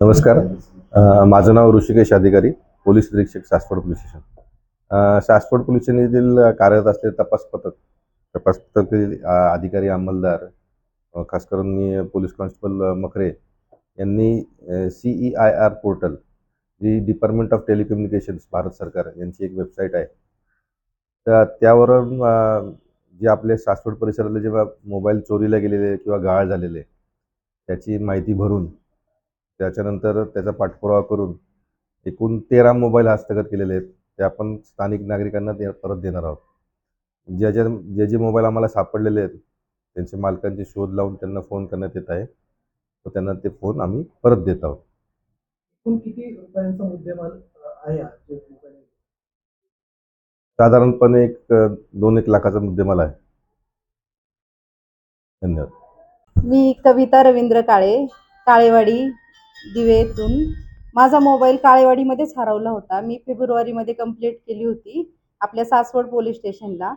नमस्कार. माझं नाव ऋषिकेश अधिकारी पोलीस निरीक्षक Saswad police station. Saswad police station येथील कार्यरत असलेले तपास पथक तपास पथकातील अधिकारी अंमलदार खास करून मी पोलीस कॉन्स्टेबल मखरे मकरे यांनी C E I R portal G department of telecommunications Bharat सरकार यांची एक वेबसाईट आहे. तर त्यावरून जे आपले सासवड परिसरातले जेव्हा मोबाईल चोरीला गेलेले किंवा गाळ झालेले त्याची माहिती भरून त्याच्यानंतर त्याचा पाठपुरावा करून एकूण तेरा मोबाईल हस्तगत केलेले आहेत ते आपण स्थानिक नागरिकांना दे परत देणार आहोत. ज्या ज्या जे जे मोबाईल आम्हाला सापडलेले आहेत त्यांच्या मालकांचे शोध लावून त्यांना फोन करण्यात येत आहे तर त्यांना ते फोन आम्ही परत देत आहोत. साधारणपणे एक दोन एक लाखाचा मुद्देमाल आहे. धन्यवाद. मी कविता रवींद्र काळे काळेवाडी दिवेतून. माझा मोबाईल काळेवाडीमध्येच हरवला होता. मी फेब्रुवारीमध्ये कंप्लेंट केली होती आपल्या सासवड पोलीस स्टेशनला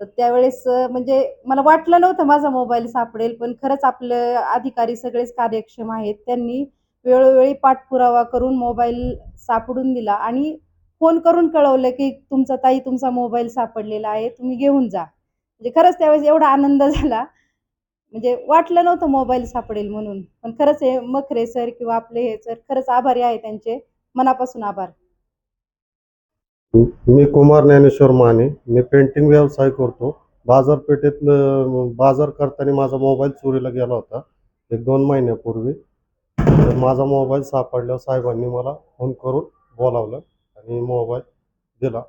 तर त्यावेळेस म्हणजे मला वाटलं नव्हतं माझा मोबाईल सापडेल पण खरंच आपले अधिकारी सगळेच कार्यक्षम आहेत. त्यांनी वेळोवेळी पाठपुरावा करून मोबाईल सापडून दिला आणि फोन करून कळवलं की तुमचा ताई तुमचा मोबाईल सापडलेला आहे तुम्ही घेऊन जा. म्हणजे खरंच त्यावेळेस एवढा आनंद झाला. म्हणजे वाटलं नव्हतं मोबाईल सापडेल म्हणून. पण खरंच हे मखरे सर किंवा आपले हे सर खरंच आभारी आहे त्यांचे. मनापासून आभार. मी कुमार ज्ञानेश्वर माने. मी पेंटिंग व्यवसाय करतो. बाजारपेठेत बाजार करताना माझा मोबाईल चोरीला गेला होता. एक दोन महिन्यापूर्वी. तर माझा मोबाईल सापडल्यावर साहेबांनी मला फोन करून बोलावलं आणि मोबाईल दिला.